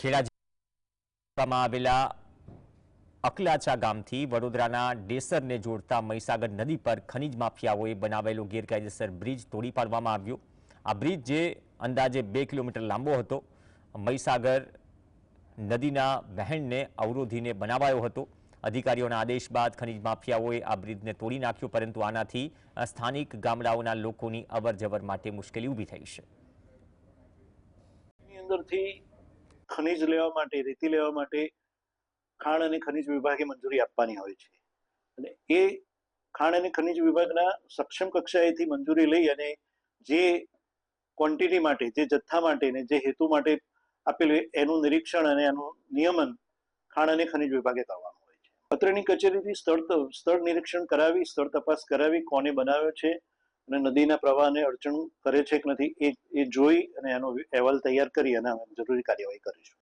ખેડા જિલ્લામાં આવેલા અકલાચા ગામથી વડોદરાના ડેસરને જોડતા મહીસાગર નદી પર ખનીજ માફિયાઓએ બનાવેલો ગેરકાયદેસર બ્રિજ તોડી પાડવામાં આવ્યો. આ બ્રિજ જે અંદાજે બે કિલોમીટર લાંબો હતો. મહીસાગર નદીના વહેણને અવરોધીને બનાવાયો હતો. અધિકારીઓના આદેશ બાદ ખનીજ માફિયાઓએ આ બ્રિજને તોડી નાખ્યો, પરંતુ આનાથી સ્થાનિક ગામડાઓના લોકોની અવરજવર માટે મુશ્કેલી ઊભી થઈ છે. ખનીજ લેવા માટે, રેતી લેવા માટે ખાણ અને ખનીજ વિભાગે મંજૂરી આપવાની હોય છે. અને એ ખાણ અને ખનીજ વિભાગના સક્ષમ કક્ષાએથી મંજૂરી લઈ અને જે ક્વોન્ટિટી માટે, જે જથ્થા માટે ને જે હેતુ માટે આપેલું એનું નિરીક્ષણ અને એનું નિયમન ખાણ અને ખનીજ વિભાગે કરવાનું હોય છે. પત્રની કચેરીથી સ્થળ સ્થળ નિરીક્ષણ કરાવી, સ્થળ તપાસ કરાવી કોને બનાવ્યો છે અને નદીના પ્રવાહને અડચણ કરે છે કે નથી એ એ જોઈ અને એનો અહેવાલ તૈયાર કરી અને જરૂરી કાર્યવાહી કરીશું.